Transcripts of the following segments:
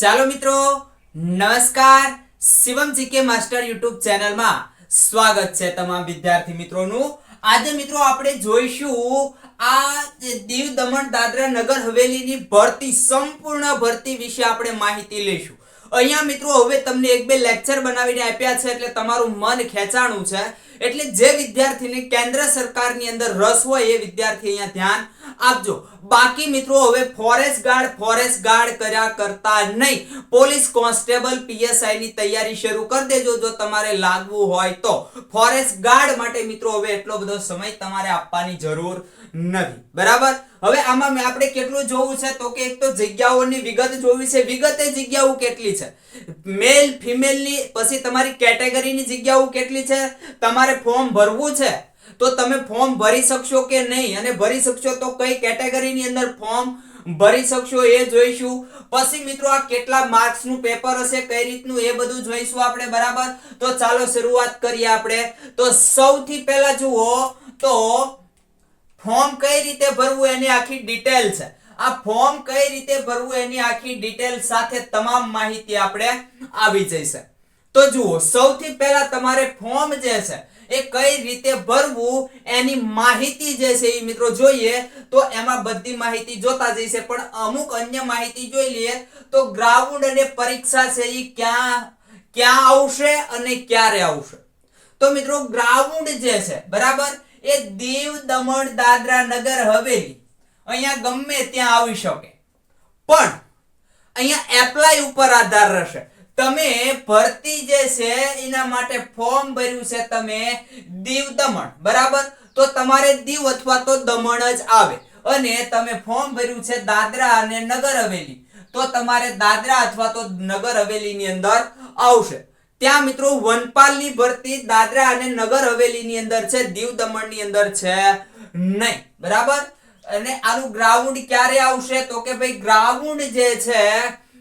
ચાલો મિત્રો, નમસ્કાર. શિવમ જીકે માસ્ટર યુટ્યુબ ચેનલમાં સ્વાગત છે તમામ વિદ્યાર્થી મિત્રોનું. આજે મિત્રો આપણે જોઈશું આ દીવ દમણ દાદરા નગર હવેલીની ભરતી, સંપૂર્ણ ભરતી વિશે આપણે માહિતી લઈશું. અહીંયા મિત્રો હવે તમને એક બે લેક્ચર બનાવીને આપ્યા છે એટલે તમારું મન ખેંચાણું છે. એટલે જે વિદ્યાર્થીને કેન્દ્ર સરકારની અંદર રસ હોય એ વિદ્યાર્થી અહીંયા ધ્યાન આપજો. બાકી મિત્રો, હવે ફોરેસ્ટ ગાર્ડ ફોરેસ્ટ ગાર્ડ કર્યા કરતા નહીં. પોલીસ કોન્સ્ટેબલ પીએસઆઈ ની તૈયારી શરૂ કરી દેજો જો તમારે લાગવું હોય તો. ફોરેસ્ટ ગાર્ડ માટે મિત્રો, હવે એટલો બધો સમય તમારે આપવાની જરૂર નથી. બરાબર? હવે આમાં આપણે કેટલું જોવું છે તો કે એક તો જગ્યાઓની વિગત જોવી છે. વિગતે જગ્યાઓ કેટલી છે? મેલ ફિમેલની પછી તમારી કેટેગરીની જગ્યાઓ કેટલી છે? તમારે ફોર્મ ભરવું છે, તો તમે ફોર્મ ભરી શકશો કે નહીં? અને ભરી શકશો તો કઈ કેટેગરીની અંદર ફોર્મ ભરી શકશો એ જોઈશું. પછી મિત્રો આ કેટલા માર્ક્સનું પેપર હશે, કઈ રીતનું એ બધું જોઈશું આપણે, બરાબર? તો ચાલો શરૂઆત કરીએ આપણે. તો સૌથી પહેલા જુઓ, તો ફોર્મ કઈ રીતે ભરવું એની આખી ડિટેલ છે. આ ફોર્મ કઈ રીતે ભરવું એની આખી ડિટેલ સાથે તમામ માહિતી આપણે આવી જશે. તો જુઓ, સૌથી પહેલા તમારે ફોર્મ જે છે એ કઈ રીતે ભરવું એની માહિતી જે છે એ મિત્રો જોઈએ, તો એમાં બધી માહિતી જોતા જઈશે. પણ અમુક અન્ય માહિતી જોઈ લઈએ, તો ગ્રાઉન્ડ અને પરીક્ષા છે એ ક્યાં ક્યાં આવશે અને ક્યારે આવશે. તો મિત્રો ગ્રાઉન્ડ જે છે, બરાબર, એ દીવ, દમણ, દાદરા નગર, હવેલી. અહીંયા ગમે ત્યાં આવી શકે. પણ અહીંયા એપ્લાય ઉપર આધાર રહેશે. તમે ભરતી જે છે, એના માટે ફોર્મ ભર્યું છે તમે દીવ દમણ, બરાબર? તો તમારે દીવ અથવા તો દમણ જ આવે. અને તમે ફોર્મ ભર્યું છે દાદરા અને નગર હવેલી. તો તમારે દાદરા અથવા તો નગર હવેલીની અંદર આવશે. ત્યાં મિત્રો વનપાલની ભરતી દાદરા અને નગર હવેલીની અંદર છે, દીવ દમણની અંદર છે નહીં. બરાબર? અને આનું ગ્રાઉન્ડ ક્યારે આવશે? તો કે ભાઈ ગ્રાઉન્ડ જે છે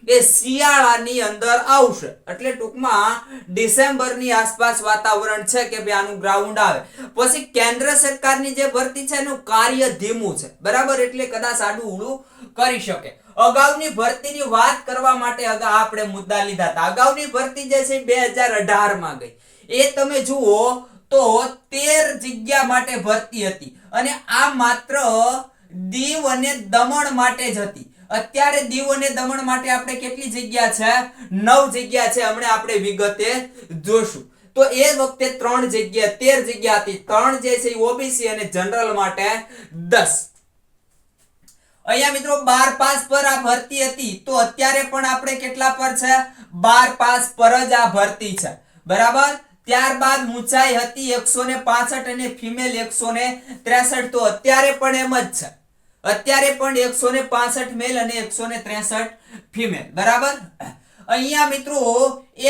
એ શિયાળાની અંદર આવશે. એટલે ટૂંકમાં ડિસેમ્બરની આસપાસ વાતાવરણ છે કે ભાઈ આનું ગ્રાઉન્ડ આવે. પછી કેન્દ્ર સરકારની જે ભરતી છે એનું કાર્ય ધીમું છે. બરાબર? એટલે કદાચ આડું ઉડું કરી શકે. અગાઉની ભરતીની વાત કરવા માટે આપણે મુદ્દા લીધા હતા. અગાઉની ભરતી જે છે બે હજાર અઢારમાં ગઈ. એ તમે જુઓ તો તેર જગ્યા માટે ભરતી હતી. અને આ માત્ર દીવ અને દમણ માટે જ હતી. અત્યારે દીવ અને દમણ માટે આપણે કેટલી જગ્યા છે? નવ જગ્યા છે. હમણાં આપણે વિગતે જોશું. તો એ વખતે ત્રણ જગ્યા, તેર જગ્યા હતી. ત્રણ જે છે ઓબીસી અને જનરલ માટે દસ. અહીંયા મિત્રો બાર પાસ પર આ ભરતી હતી. તો અત્યારે પણ આપણે કેટલા પર છે? બાર પાસ પર જ આ ભરતી છે. બરાબર? ત્યારબાદ ઊંચાઈ હતી એકસો ને પાસઠ અને ફિમેલ એકસો ને ત્રેસઠ. તો અત્યારે પણ એમ જ છે. અત્યારે પણ એકસો ને પાસઠ મેલ અને એકસો ને ત્રેસઠ ફિમેલ બરાબર? અહીંયા મિત્રો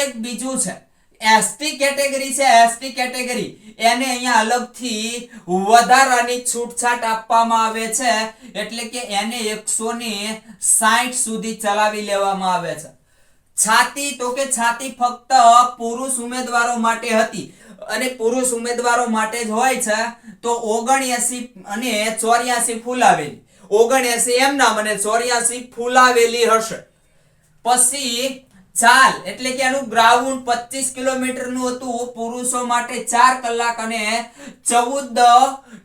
એક બીજું છે. એસટી કેટેગરી છે એસટી કેટેગરી એને અહીંયા અલગથી વધારાની છૂટછાટ આપવામાં આવે છે, એટલે કે એને એકસો ને સાઠ સુધી ચલાવી લેવામાં આવે છે. છાતી, તો કે છાતી ફક્ત પુરુષ ઉમેદવારો માટે હતી. અને પુરુષ ઉમેદવારો માટે જ હોય છે, તો ઓગણએસી અને ચોર્યાસી ફૂલાવેલી ઓગણએસી એમ નામ અને ચોર્યાસી ફૂલાવેલી હશે. પછી ચાલ, એટલે કે આનું ગ્રાઉન્ડ 25 કિલોમીટરનું હતું, પુરુષો માટે ચાર કલાક અને ચૌદ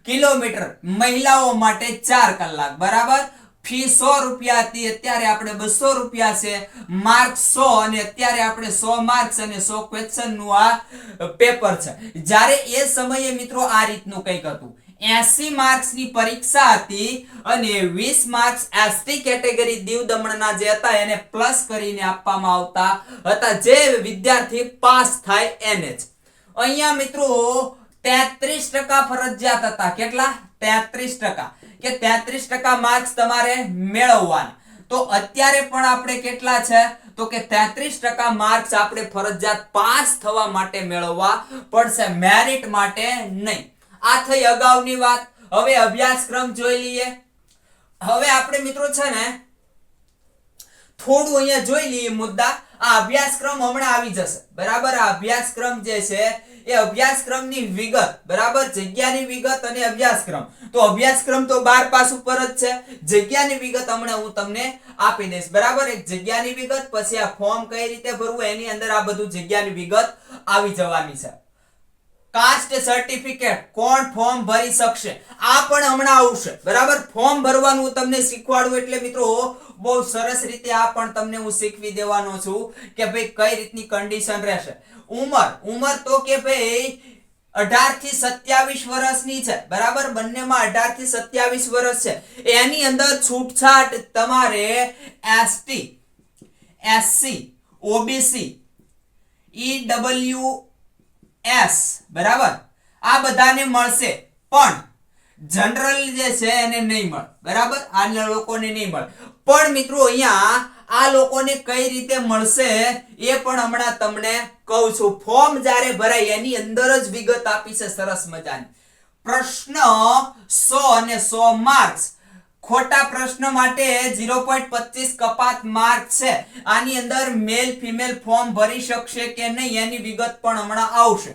કિલોમીટર, મહિલાઓ માટે ચાર કલાક, બરાબર? ફી સો રૂપિયા હતી, અત્યારે આપણે બસો રૂપિયા છે માર્ક સો, અને અત્યારે આપણે સો માર્ક્સ અને સો ક્વેશ્ચનનું આ પેપર છે. જ્યારે એ સમયે મિત્રો આ રીતનું કંઈક હતું. એસી માર્ક્સની પરીક્ષા હતી અને વીસ માર્ક્સ એસટી કેટેગરી દીવ દમણના જે હતા એને પ્લસ કરીને આપવામાં આવતા હતા. જે વિદ્યાર્થી પાસ થાય એને જ. અહીંયા મિત્રો 33% ફરજિયાત હતા. કેટલા? 33% કે 33% માર્ક્સ તમારે મેળવવાના. તો અત્યારે પણ આપણે કેટલા છે? તો કે 33% માર્ક્સ આપણે ફરજિયાત પાસ થવા માટે મેળવવા પડશે. મેરિટ માટે નહીં. આ થઈ અગાઉની વાત. હવે અભ્યાસક્રમ જોઈ લઈએ. હવે આપણે મિત્રો છે ને, થોડું અહીંયા જોઈ લઈએ મુદ્દા. આ અભ્યાસક્રમ હમણાં આવી જશે. બરાબર? આ અભ્યાસક્રમ જે છે, એ અભ્યાસક્રમની વિગત. બરાબર? જગ્યાની વિગત અને અભ્યાસક્રમ. તો અભ્યાસક્રમ તો બાર પાસ ઉપર જ છે. જગ્યાની વિગત હમણાં હું તમને આપી દઈશ. બરાબર? એક જગ્યાની વિગત, પછી આ ફોર્મ કઈ રીતે ભરવું, એની અંદર આ બધું જગ્યાની વિગત આવી જવાની છે. કાસ્ટ સર્ટિફિકેટ કોણ ફોર્મ ભરી શકશે? આ પણ હમણાં આવશે. બરાબર? ફોર્મ ભરવાનું તમને શીખવાડું એટલે મિત્રો, બહુ સરસ રીતે આ પણ તમને હું શીખવી દેવાનો છું કે ભાઈ કઈ રીતની કન્ડિશન રહેશે. ઉંમર. ઉંમર તો કે ભાઈ અઢારથી સત્યાવીસ વર્ષની છે. બરાબર? બંનેમાં અઢારથી સત્યાવીસ વર્ષ છે. એની અંદર છૂટછાટ તમારે ST SC OBC E S, બરાબર? આ બધાને મળશે, પણ જનરલ જે છે એને નહીં મળે, બરાબર? આ લોકોને નહીં મળે. પણ મિત્રો અહીંયા આ લોકોને કઈ રીતે મળશે એ પણ હમણાં તમને કહું છું. ફોર્મ જ્યારે ભરાય, એની અંદર જ વિગત આપી છે સરસ મજાની. પ્રશ્ન સો અને સો માર્ક્સ. ખોટા પ્રશ્ન માટે 0.25 કપાત માર્ક છે. આની અંદર મેલ ફિમેલ ફોર્મ ભરી શકશે કે નહીં એની વિગત પણ હમણાં આવશે.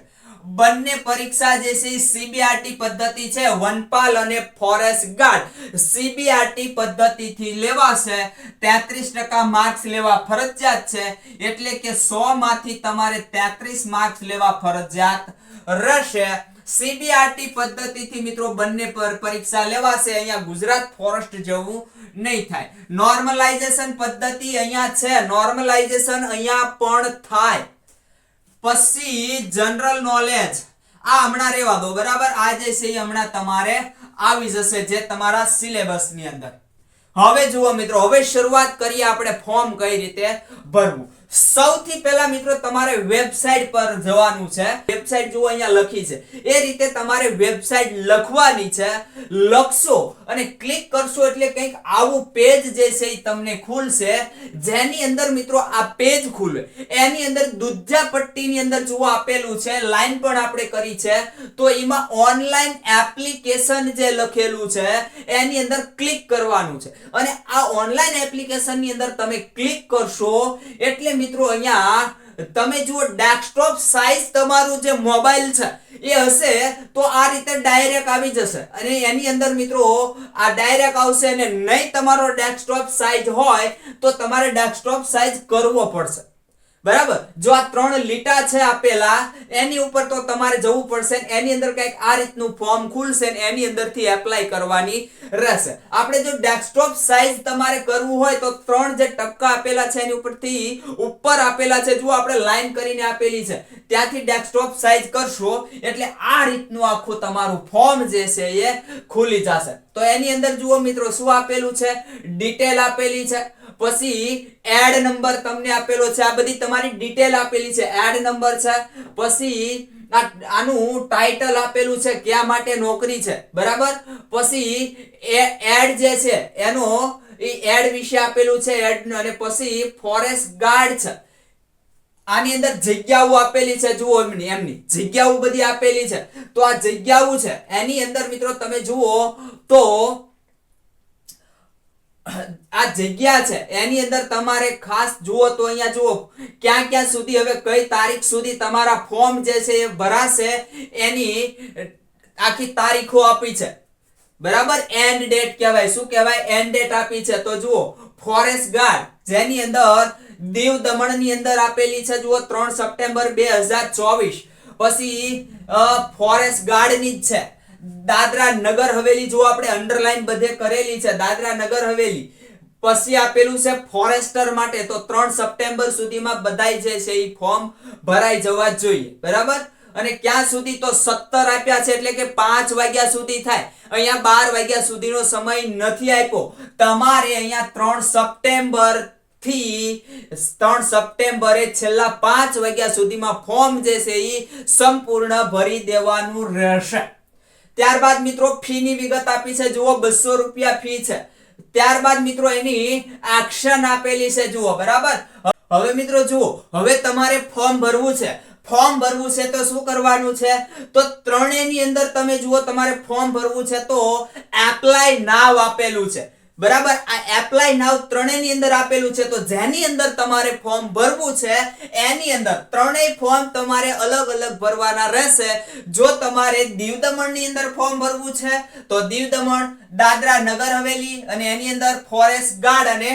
બંને પરીક્ષા જે છે સીબીઆરટી પદ્ધતિ છે, વનપાલ અને ફોરેસ્ટ ગાર્ડ. સીબીઆરટી પદ્ધતિથી લેવાશે 33% માર્ક્સ લેવા ફરજિયાત છે, એટલે કે સો માંથી તમારે 33 માર્ક્સ લેવા ફરજિયાત રહેશે. સીબીઆરટી પદ્ધતિથી મિત્રો બંને પર પરીક્ષા લેવાશે. અહીંયા ગુજરાત ફોરેસ્ટ જવું નહીં થાય. નોર્મલાઇઝેશન પદ્ધતિ અહીંયા છે. નોર્મલાઇઝેશન અહીંયા પણ થાય. પછી જનરલ નોલેજ આ હમણાં રહેવા દો, બરાબર? આ જે છે એ હમણાં તમારે આવી જશે જે તમારા સિલેબસની અંદર. હવે જુઓ મિત્રો, હવે શરૂઆત કરીએ આપણે ફોર્મ કઈ રીતે ભરવું. સૌથી પહેલા મિત્રો તમારે વેબસાઇટ પર જવાનું છે. વેબસાઇટ જુઓ, અહીંયા લખી છે. એ રીતે તમારે વેબસાઇટ લખવાની છે. લખશો અને ક્લિક કરશો એટલે કંઈક આવું પેજ જે છે એ તમને ખુલશે. જેની અંદર મિત્રો આ પેજ ખુલે. એની અંદર દુધ્જા પટ્ટીની અંદર જુઓ, આપેલું છે. લાઈન પણ આપણે કરી છે. તો એમાં ઓનલાઈન એપ્લિકેશન જે લખેલું છે, એની અંદર ક્લિક કરવાનું છે. અને આ ઓનલાઈન એપ્લિકેશનની અંદર તમે ક્લિક કરશો એટલે મિત્રો, અહીંયા તમે જુઓ ડેસ્કટોપ સાઇઝ તમારું જે મોબાઈલ છે, એ હશે, તો આ રીતે ડાયરેક્ટ આવી જશે. અને એની અંદર મિત્રો, આ ડાયરેક્ટ આવશે અને નહીં તમારો ડેસ્કટોપ સાઇઝ હોય, તો તમારે ડેસ્કટોપ સાઇઝ કરવો પડશે. બરાબર? જો આ ત્રણ લીટા છે આપેલા, એની ઉપર તો તમારે જવું પડશે એની અંદર કંઈક આ રીતનું ફોર્મ ખુલશે એની અંદરથી એપ્લાય કરવાની રહેશે. આપણે જો ડેસ્કટોપ સાઇઝ તમારે કરવું હોય તો ત્રણ જે ટપકા આપેલા છે એની ઉપરથી ઉપર આપેલા છે જો આપણે લાઈન કરીને આપેલી છે. ત્યાંથી ડેસ્કટોપ સાઇઝ કરશો એટલે આ રીતનું આખું તમારું ફોર્મ જે છે એ ખુલી જશે. તો એની અંદર જુઓ મિત્રો, શું આપેલું છે? ડિટેલ આપેલી છે. પછી એડ નંબર તમને આપેલો છે. આ બધી તમારી ડિટેલ આપેલી છે. એડ નંબર છે. પછી આનું ટાઇટલ આપેલું છે ક્યાં માટે નોકરી છે. બરાબર? પછી એડ જે છે, એનો એડ વિશે આપેલું છે. એડ અને પછી ફોરેસ્ટ ગાર્ડ છે. આની અંદર જગ્યાઓ આપેલી છે. જુઓ એમની એમની. જગ્યાઓ બધી આપેલી છે. તો આ જગ્યાઓ છે. એની અંદર મિત્રો તમે જુઓ તો આ જગ્યા છે. એની અંદર તમારે ખાસ જુઓ તો અહીંયા જુઓ, ક્યાં ક્યાં સુધી હવે કઈ તારીખ સુધી તમારા ફોર્મ જે છે એ ભરાશે, એની આખી તારીખો આપી છે. બરાબર? એન્ડ ડેટ કહેવાય. શું કહેવાય? એન્ડ ડેટ આપી છે. તો જુઓ ફોરેસ્ટ ગાર્ડ જેની અંદર દીવ દમણની અંદર આપેલી છે, જુઓ, ત્રણ સપ્ટેમ્બર બે હજાર ચોવીસ. પછી ફોરેસ્ટ ગાર્ડની જ છે. દાદરા નગર હવેલી જો આપણે અંડરલાઈન બધે કરેલી છે, દાદરા નગર હવેલી. પછી આપેલું છે ફોરેસ્ટર માટે, તો ત્રણ સપ્ટેમ્બર સુધીમાં બધાય જે છે એ ફોર્મ ભરાઈ જવા જોઈએ. બરાબર? અને ક્યાં સુધી તો સત્તર આપ્યા છે, એટલે કે પાંચ વાગ્યા સુધી થાય. અહીંયા બાર વાગ્યા સુધીનો સમય નથી આપ્યો. તમારે અહીંયા ત્રણ સપ્ટેમ્બરથી, ત્રણ સપ્ટેમ્બરે છેલ્લા પાંચ વાગ્યા સુધીમાં ફોર્મ જે છે એ સંપૂર્ણ ભરી દેવાનું રહેશે. ત્યારબાદ મિત્રો ફી ની વિગત આપી છે. જુઓ, બસો રૂપિયા ફી છે. ત્યારબાદ મિત્રો એની એક્શન આપેલી છે. જુઓ, બરાબર? હવે મિત્રો જુઓ, હવે તમારે ફોર્મ ભરવું છે. ફોર્મ ભરવું છે તો શું કરવાનું છે? તો ત્રણેયની અંદર તમે જુઓ, તમારે ફોર્મ ભરવું છે તો એપ્લાય નાવ આપેલું છે. બરાબર? આ એપ્લાય નાવ ત્રણેયની અંદર આપેલું છે, તો જેની અંદર તમારે ફોર્મ ભરવું છે, એની અંદર ત્રણેય ફોર્મ તમારે અલગ અલગ ભરવાના રહેશે. જો તમારે દીવ દમણની અંદર ફોર્મ ભરવું છે, તો દીવ દમણ દાદરા નગર હવેલી અને એની અંદર ફોરેસ્ટ ગાર્ડ અને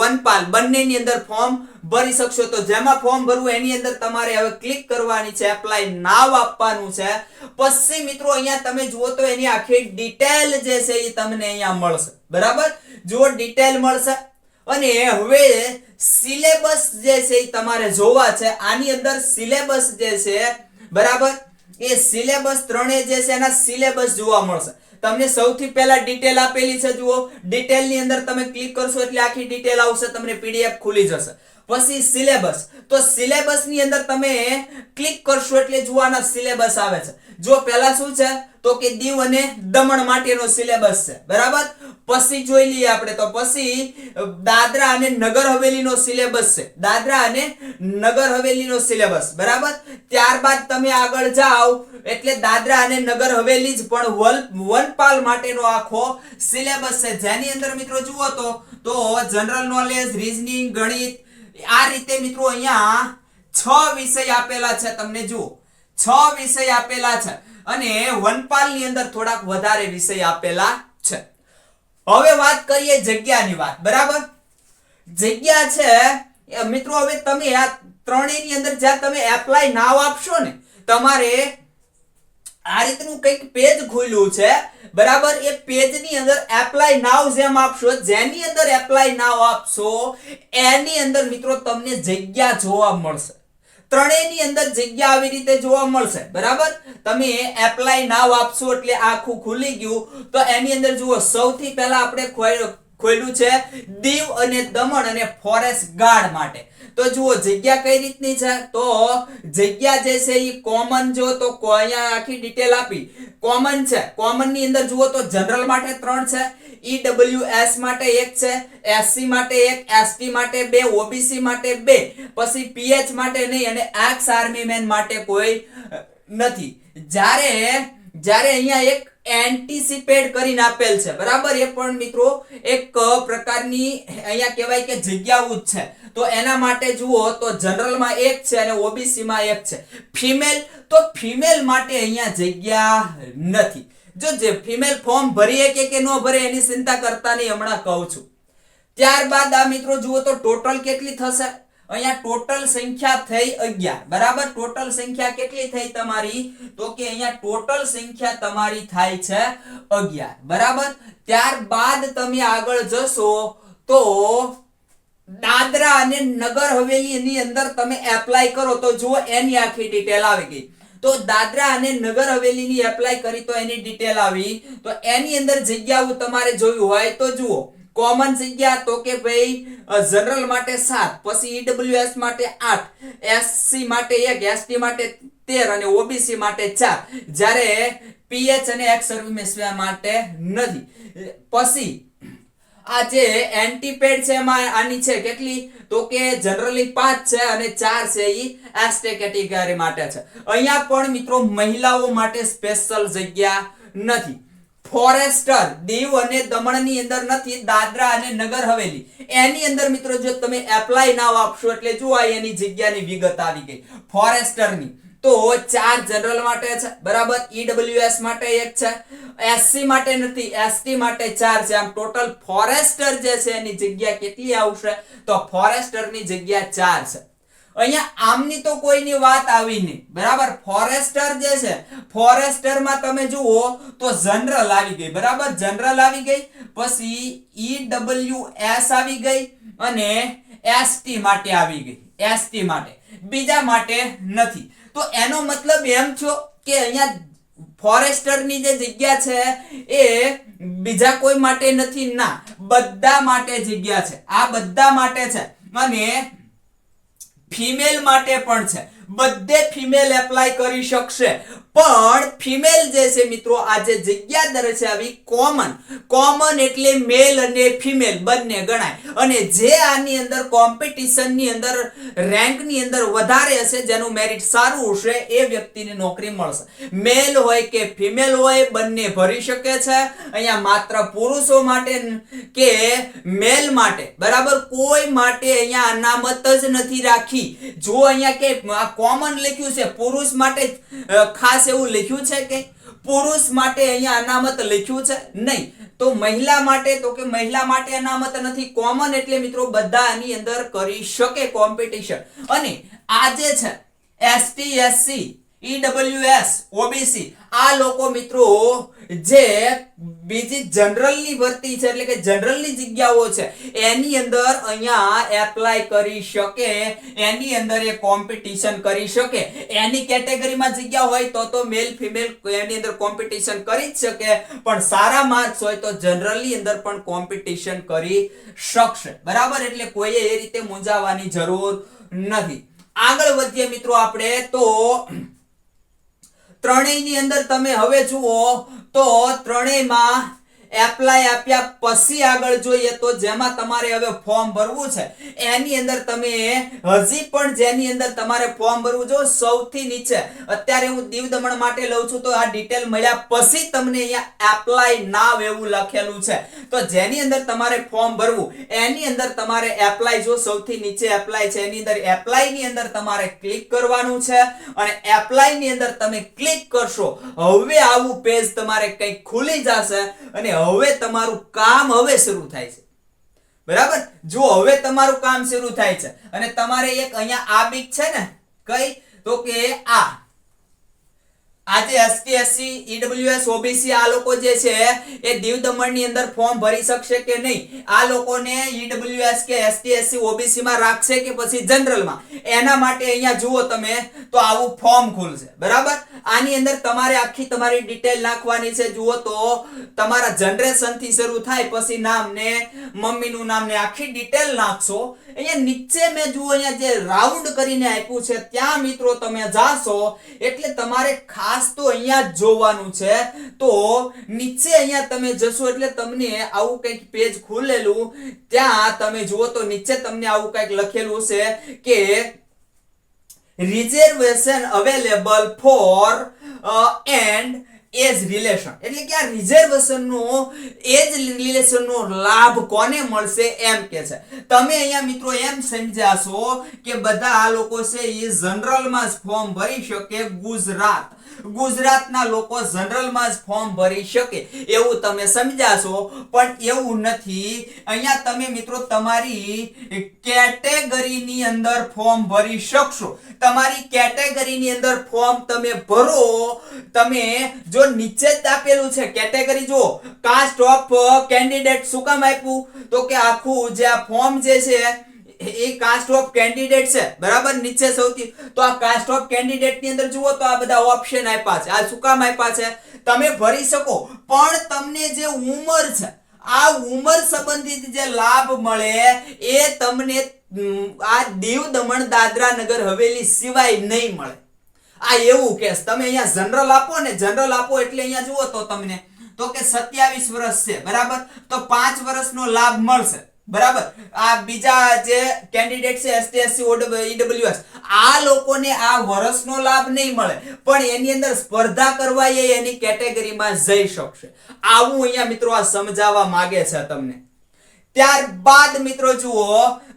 વનપાલ બંનેની અંદર ફોર્મ ભરી શકશો. તો જેમાં ફોર્મ ભરવું એની અંદર તમારે હવે ક્લિક કરવાની છે એપ્લાય નાવ આપવાનું છે. પછી મિત્રો અહીંયા તમે જુઓ તો એની આખી ડિટેલ જે છે એ તમને અહીંયા મળશે. બરાબર? જુઓ ડિટેલ મળશે. અને હવે સિલેબસ જે છે એ તમારે જોવા છે, આની અંદર સિલેબસ જે છે, બરાબર? એ સિલેબસ ત્રણે જે છે એના સિલેબસ જોવા મળશે. તમને સૌથી પહેલા ડિટેલ આપેલી છે, જુઓ. ડિટેલની અંદર તમે ક્લિક કરશો એટલે આખી ડિટેલ આવશે, તમને પીડીએફ ખુલી જશે. પછી સિલેબસ તો સિલેબસની અંદર તમે ક્લિક કરશો એટલે જોવાના સિલેબસ આવે છે. જો પહેલા શું છે? તો કે દીવ અને દમણ માટેનો સિલેબસ છે. બરાબર? પછી જોઈ લઈએ આપણે તો પછી દાદરા અને નગર હવેલીનો સિલેબસ છે. દાદરા અને નગર હવેલીનો સિલેબસ બરાબર? ત્યારબાદ તમે આગળ જાઓ, એટલે દાદરા અને નગર હવેલી જ પણ વનપાલ માટેનો આખો સિલેબસ છે. જેની અંદર મિત્રો જુઓ તો તો જનરલ નોલેજ રીઝનિંગ ગણિત આ રીતે મિત્રો અહીંયા છ વિષય આપેલા છે તમને જુઓ. છ વિષય આપેલા છે અને વનપાલની અંદર થોડાક વધારે વિષય આપેલા છે. હવે વાત કરીએ જગ્યાની વાત, બરાબર? જગ્યા છે મિત્રો હવે તમે આ ત્રણેયની અંદર જ્યાં તમે એપ્લાય નાવ આપશો ને, તમારે આ રીતનું કંઈક પેજ ખુલ્યું છે. બરાબર? એ પેજની અંદર એપ્લાય નાવ જેમ આપશો, જેની અંદર એપ્લાય નાવ આપશો, એની અંદર મિત્રો તમને જગ્યા જોવા મળશે. ત્રણેયની અંદર જગ્યા આવી રીતે જોવા મળશે. બરાબર? તમે એપ્લાય નાવ આપશો એટલે આખું ખુલી ગયું. તો એની અંદર જુઓ, સૌથી પહેલા આપણે ખોલ્યું છે દીવ અને દમણ અને ફોરેસ્ટ ગાર્ડ માટે. તો જુઓ, જગ્યા કઈ રીતની છે? તો જગ્યા જે છે એ કોમન જો તો અહીંયા આખી ડિટેલ આપી. કોમન છે. કોમનની અંદર જુઓ તો જનરલ માટે ત્રણ છે. ઈડબ્લ્યુએસ માટે એક છે. એસસી માટે એક એસટી માટે બે ઓબીસી માટે બે. પછી પીએચ માટે નહીં અને એક્સ આર્મી મેન માટે કોઈ નથી. જ્યારે જ્યારે અહીંયા એક એન્ટિસિપેટ કરીને આપેલ છે. બરાબર? એ પણ મિત્રો એક પ્રકારની અહીંયા કહેવાય કે જગ્યાઓ જ છે. તો એના માટે જુઓ, તો જનરલમાં એક છે અને ઓબીસી માં એક છે. ફિમેલ, તો ફિમેલ માટે અહીંયા જગ્યા નથી. જો જે ફિમેલ ફોર્મ ભરીએ કે કે ન ભરે એની ચિંતા કરતા નહીં, હમણાં કહું છું. ત્યારબાદ આ મિત્રો જુઓ તો ટોટલ કેટલી થશે? અહીંયા ટોટલ સંખ્યા થઈ અગિયાર. બરાબર? ટોટલ સંખ્યા કેટલી થઈ તમારી? તો કે અહીંયા ટોટલ સંખ્યા તમારી થાય છે અગિયાર. બરાબર? ત્યારબાદ તમે આગળ જશો તો દાદરા અને નગર હવેલીની અંદર તમે એપ્લાય કરો તો જુઓ એની આખી ડિટેલ આવી ગઈ. તો દાદરા અને નગર હવેલીની એપ્લાય કરી તો એની ડિટેલ આવી. તો એની અંદર જગ્યાઓ તમારે જોયું હોય તો જુઓ. કોમન જગ્યા તો કે ભાઈ જનરલ માટે સાત, પછી ઈડબ્લ્યુએસ માટે આઠ એસસી માટે એક એસટી માટે તેર અને ઓબીસી માટે ચાર. જ્યારે પીએચ અને એક્સ સર્વિસ માટે નથી. પછી, આ જે એન્ટીપેડ છે એમાં આની છે કેટલી? તો કે જનરલી પાંચ છે અને ચાર છે ઈ એસટી કેટેગરી માટે છે. અહીંયા પણ મિત્રો મહિલાઓ માટે સ્પેશિયલ જગ્યા નથી. ફોરેસ્ટર, દીવ અને દમણની અંદર નથી, દાદરા અને નગર હવેલી. એની અંદર મિત્રો જો તમે એપ્લાય નામ આપશો એટલે જો આ એની જગ્યાની વિગત આવી ગઈ. ફોરેસ્ટરની. તો ચાર જનરલ માટે છે, બરાબર? ઈડબ્લ્યુએસ માટે એક છે એસસી માટે નથી એસટી માટે ચાર છે. આમ ટોટલ ફોરેસ્ટર જે છે એની જગ્યા કેટલી આવશે? તો ફોરેસ્ટરની જગ્યા ચાર છે. અહીંયા આમની તો કોઈની વાત આવી નહીં. બરાબર? ફોરેસ્ટર જે છે, ફોરેસ્ટરમાં તમે જુઓ તો જનરલ આવી ગઈ. બરાબર? જનરલ આવી ગઈ, પછી ઈડબ્લ્યુ એસ આવી ગઈ અને એસટી માટે આવી ગઈ. એસટી માટે. બીજા માટે નથી. તો એનો મતલબ એમ છો કે અહીંયા ફોરેસ્ટરની જે જગ્યા છે એ બીજા કોઈ માટે નથી. ના, બધા માટે જગ્યા છે. આ બધા માટે છે. અને ફિમેલ માટે પણ છે. બધે ફિમેલ એપ્લાય કરી શકશે. પણ ફિમેલ જે છે મિત્રો આ જે જગ્યા દર્શાવી કોમન કોમન એટલે મેલ અને ફિમેલ બંને ગણાય. અને જે આની અંદર કોમ્પિટિશનની અંદર રેન્કની અંદર વધારે હશે જેનું મેરિટ સારું હશે એ વ્યક્તિને નોકરી મળશે. મેલ હોય કે ફિમેલ હોય બંને ભરી શકે છે. અહીંયા માત્ર પુરુષો માટે કે મેલ માટે. બરાબર? કોઈ માટે અહીંયા અનામત જ નથી રાખી. જો અહીંયા કે કોમન લખ્યું છે પુરુષ માટે અ, ખાસ એવું લખ્યું છે કે પુરુષ માટે અહીંયા અનામત લખ્યું છે? નહીં. તો મહિલા માટે, તો કે મહિલા માટે અનામત નથી. કોમન એટલે મિત્રો બધા આની અંદર કરી શકે કોમ્પિટિશન અને આજે છે એસટી એસસી ઈડબ્લ્યુએસ ઓબીસી આ લોકો મિત્રો, જે બીજી જનરલની ભરતી છે, એટલે કે જનરલની જગ્યાઓ છે, એની અંદર અહીંયા એપ્લાય કરી શકે, એની અંદર એ કોમ્પિટિશન કરી શકે. એની કેટેગરીમાં જગ્યા હોય તો તો મેલ ફિમેલ એની અંદર કોમ્પિટિશન કરી જ શકે, પણ સારા માર્ક્સ હોય તો જનરલની અંદર પણ કોમ્પિટિશન કરી શકશે. બરાબર? એટલે કોઈએ એ રીતે મૂંઝાવાની જરૂર નથી. આગળ વધીએ મિત્રો આપણે, તો ત્રણેયની અંદર તમે હવે જુઓ તો ત્રણેયમાં એપ્લાય આપ્યા પછી આગળ જોઈએ તો જેમાં તમારે હવે ફોર્મ ભરવું છે. એની અંદર તમે હજી પણ જેની અંદર તમારે ફોર્મ ભરવું જો સૌથી નીચે. અત્યારે હું દીવ દમણ માટે લઉં છું તો આ ડિટેલ મળ્યા પછી તમને અહીંયા એપ્લાય નાવ એવું લખેલું છે. તો જેની અંદર તમારે ફોર્મ ભરવું, એની અંદર તમારે એપ્લાય જો સૌથી નીચે એપ્લાય છે, એની અંદર એપ્લાયની અંદર તમારે ક્લિક કરવાનું છે અને એપ્લાયની અંદર તમે ક્લિક કરશો. હવે આવું પેજ તમારે કંઈક ખુલી જશે અને હવે તમારું કામ હવે શરૂ થાય છે. બરાબર? જો હવે તમારું કામ શરૂ થાય છે અને તમારે એક અહીંયા આ બીક છે ને, કઈ? તો કે આ. આજે એસટી એસસી ઈડબ્લ્યુએસ ઓબીસી આ લોકો જે છે, એ દીવ દમણની અંદર ફોર્મ ભરી શકશે કે નહીં? આ લોકોને ઈડબ્લ્યુએસ કે એસટી એસસી ઓબીસી માં રાખશે કે પછી જનરલમાં એના માટે અહીંયા જુઓ તમે, તો આવું ફોર્મ ખુલશે. બરાબર? આની અંદર તમારે આખી તમારી ડિટેલ નાખવાની છે. જુઓ તો, તમારા જનરેશનથી શરૂ થાય પછી નામ ને મમ્મીનું નામ ને આખી ડિટેલ નાખશો. અહીંયા નીચે મેં જુઓ, અહીંયા જે રાઉન્ડ કરીને આપ્યું છે, ત્યાં મિત્રો તમે જાશો, એટલે તમારે ખાસ તો અહીંયા જોવાનું છે. તો નીચે અહીંયા તમે જશો એટલે તમને આવું કંઈક પેજ ખુલેલું. ત્યાં તમે જુઓ તો નીચે તમને આવું કંઈક લખેલું છે કે reservation available for and age relation એટલે કે આ રિઝર્વેશન નો એજ રિલેશન નો લાભ કોને મળશે એમ કે છે. તમે અહીંયા મિત્રો એમ સમજાશો કે બધા આ લોકો છે એ જનરલમાં જ ફોર્મ ભરી શકે ગુજરાત. ગુજરાતના લોકો જનરલમાં જ ફોર્મ ભરી શકે. એવું તમે સમજાશો, પણ એવું નથી. અહીંયા તમે મિત્રો તમારી કેટેગરીની અંદર ફોર્મ ભરી શકશો. તમારી કેટેગરીની અંદર ફોર્મ તમે ભરો, તમે જો નીચે જ આપેલું છે કેટેગરી, જો કાસ્ટ ઓફ કેન્ડિડેટ શું કામ આપ્યું? તો કે આખું જે આ ફોર્મ જે છે એ કાસ્ટ ઓફ કેન્ડિડેટ છે. બરાબર? નીચે સૌથી તો આ કાસ્ટ ઓફ કેન્ડિડેટની અંદર જુઓ તો આ બધા ઓપ્શન આપ્યા છે. આ શું કામ આપ્યા છે? તમે ભરી શકો, પણ તમને જે ઉંમર છે, આ ઉંમર સંબંધિત જે લાભ મળે, એ તમને આ દીવ દમણ દાદરા નગર હવેલી સિવાય નહીં મળે. આ એવું કેસ. તમે અહીંયા જનરલ આપો ને, જનરલ આપો એટલે અહીંયા જુઓ તો તમને. તો કે 27 વર્ષ છે, બરાબર? તો પાંચ વર્ષનો લાભ મળશે. બરાબર? આ બીજા જે કેન્ડિડેટ છે એસટીએસસી ઈડબ્લ્યુએસ આ લોકોને આ વર્ષનો લાભ નહીં મળે. પણ એની અંદર સ્પર્ધા કરવા એ એની કેટેગરીમાં જઈ શકશે. આવું અહીંયા મિત્રો આ સમજાવવા માંગે છે તમને. ત્યારબાદ મિત્રો જુઓ,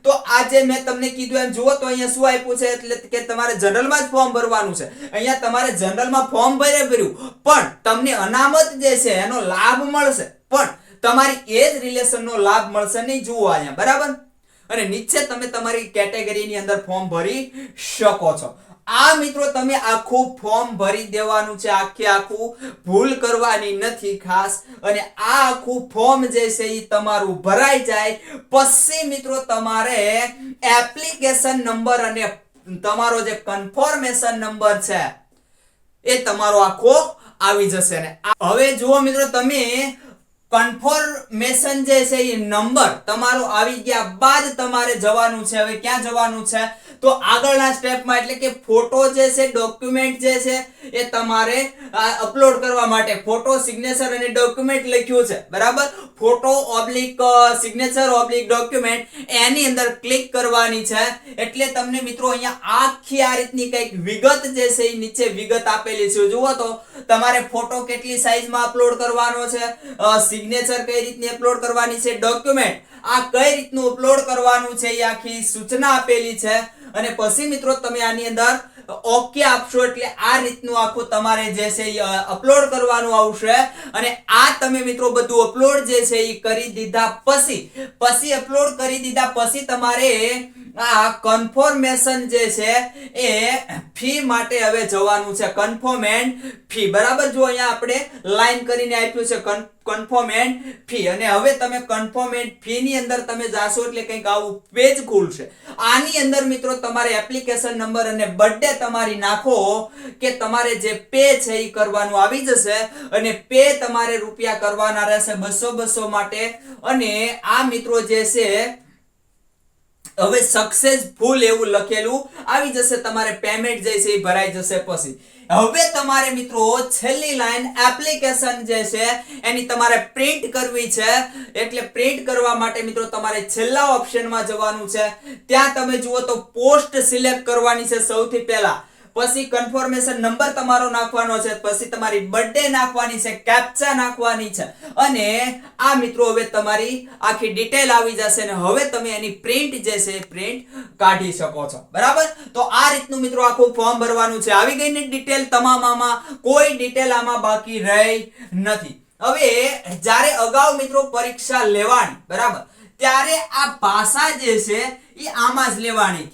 તો આજે મેં તમને કીધું એમ, જુઓ તો અહીંયા શું આપ્યું છે? એટલે કે તમારે જનરલમાં જ ફોર્મ ભરવાનું છે. અહીંયા તમારે જનરલમાં ફોર્મ ભરે ભર્યું. પણ તમને અનામત જે છે, એનો લાભ મળશે. પણ તમારી એજ રિલેશનનો લાભ મળશે નહીં જુઓ અહીંયા, બરાબર? અને નીચે તમે તમારી કેટેગરીની અંદર ફોર્મ ભરી શકો છો. આ મિત્રો તમે આખું ફોર્મ ભરી દેવાનું છે, આખે આખું ભૂલ કરવાની નથી ખાસ. અને આ આખું ફોર્મ જે છે એ તમારું ભરાઈ જાય. પછી મિત્રો તમારે એપ્લિકેશન નંબર અને તમારો જે કન્ફર્મેશન નંબર છે, એ તમારો આખો આવી જશે. ને હવે જુઓ મિત્રો તમે કન્ફર્મેશન જે છે એ નંબર તમારો આવી ગયા બાદ તમારે જવાનું છે. હવે ક્યાં જવાનું છે? તો આગળના સ્ટેપમાં એટલે કે ફોટો જે છે ડોક્યુમેન્ટ જે છે, એ તમારે અપલોડ કરવા માટે ફોટો સિગ્નેચર અને ડોક્યુમેન્ટ લખ્યું છે. બરાબર? Photo oblique signature oblique document એની અંદર ક્લિક કરવાની છે. એટલે તમને મિત્રો અહીંયા આખી આ રીતની કંઈક વિગત જે છે એ નીચે વિગત આપેલી છે. જુઓ તો તમારે ફોટો કેટલી સાઈઝમાં અપલોડ કરવાનો છે? સિગ્નેચર કઈ રીતની અપલોડ કરવાની છે? ડોક્યુમેન્ટ આ કઈ રીતનું અપલોડ કરવાનું છે એ આખી સૂચના આપેલી છે? અને પછી મિત્રો તમે આની અંદર ઓકે આપશો એટલે આ રીતનું આખું તમારે જે છે એ અપલોડ કરવાનું આવશે. અને આ તમે મિત્રો બધું અપલોડ જે છે એ કરી દીધા પછી પછી અપલોડ કરી દીધા પછી તમારે આ કન્ફર્મેશન જે છે એ ફી માટે હવે જવાનું છે. કન્ફર્મેન્ટ ફી બરાબર? જો અહીંયા આપણે લાઈન કરીને આપ્યું છે કન્ફર્મેન્ટ ફી અને હવે તમે કન્ફર્મેન્ટ ફી ની અંદર તમે જાશો એટલે કંઈક આવું પેજ ખુલશે. આની અંદર મિત્રો તમારે એપ્લિકેશન નંબર અને બર્થડે તમારી નાખો કે તમારે જે પે છે એ કરવાનું આવી જશે અને પે તમારે રૂપિયા કરવાના રહેશે બસો બસો માટે. અને આ મિત્રો જે છે હવે સક્સેસફુલ એવું લખેલું, આવી જશે તમારે પેમેન્ટ જે છે એ ભરાઈ જશે પછી. હવે તમારે મિત્રો છેલ્લી લાઈન એપ્લિકેશન જે છે, એની તમારે પ્રિન્ટ કરવી છે. એટલે પ્રિન્ટ કરવા માટે મિત્રો તમારે છેલ્લા ઓપ્શનમાં જવાનું છે. ત્યાં તમે જુઓ તો પોસ્ટ સિલેક્ટ કરવાની છે સૌથી પહેલા. પછી કન્ફર્મેશન નંબર તમારો નાખવાનો છે, પછી તમારી બર્થડે નાખવાની છે કેપ્ચા નાખવાની છે. અને આ મિત્રો હવે તમારી આખી ડિટેલ આવી જશે અને હવે તમે એની પ્રિન્ટ જે છે પ્રિન્ટ કાઢી શકો છો. બરાબર? તો આ રીતનું મિત્રો આખું ફોર્મ ભરવાનું છે. આવી ગઈ ને ડિટેલ તમામ આમાં કોઈ ડિટેલ આમાં બાકી રહી નથી. હવે જ્યારે અગાઉ મિત્રો પરીક્ષા લેવાની, બરાબર? ત્યારે આ ભાષા જે છે એ આમાં જ લેવાની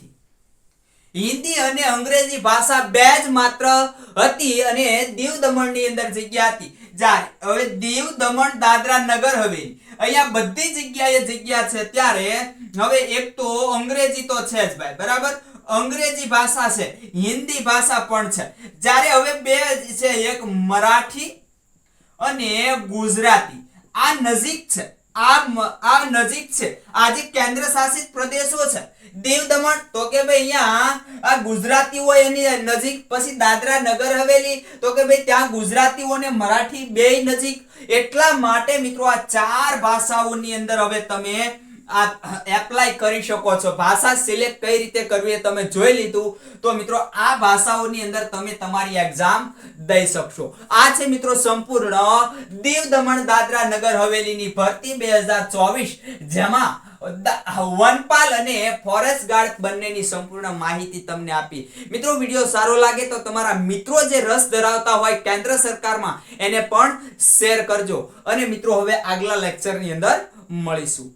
હિન્દી અને અંગ્રેજી ભાષા બે જ માત્ર હતી અને દીવ દમણની અંદર જગ્યા હતી. જ્યારે હવે દીવ દમણ દાદરા નગર હવેલી અહીંયા બધી જગ્યાએ જગ્યા છે, ત્યારે હવે એક તો અંગ્રેજી તો છે જ ભાઈ, બરાબર? અંગ્રેજી ભાષા છે, હિન્દી ભાષા પણ છે. જ્યારે હવે બે છે, એક મરાઠી અને ગુજરાતી. આ નજીક છે. આ આ નજીક છે. આ જે કેન્દ્ર શાસિત પ્રદેશો છે. દીવ દમણ, તો કે ભાઈ અહીંયા આ ગુજરાતીઓ એની નજીક, પછી દાદરા નગર હવેલી, તો કે ભાઈ ત્યાં ગુજરાતીઓને મરાઠી બેય નજીક. એટલા માટે મિત્રો આ ચાર ભાષાઓની અંદર હવે તમે આ એપ્લાય કરી શકો છો. ભાષા સિલેક્ટ કઈ રીતે કરવી એ તમે જોઈ લીધું. તો મિત્રો, આ ભાષાઓની અંદર તમે તમારી એક્ઝામ દઈ શકશો. આ છે મિત્રો સંપૂર્ણ દીવ દમણ દાદરા નગર હવેલીની ભરતી બે જેમાં વનપાલ અને ફોરેસ્ટ ગાર્ડ બંનેની સંપૂર્ણ માહિતી તમને આપી. મિત્રો, વીડિયો સારો લાગે તો તમારા મિત્રો જે રસ ધરાવતા હોય કેન્દ્ર સરકારમાં એને પણ શેર કરજો. અને મિત્રો, હવે આગલા લેક્ચરની અંદર મળીશું.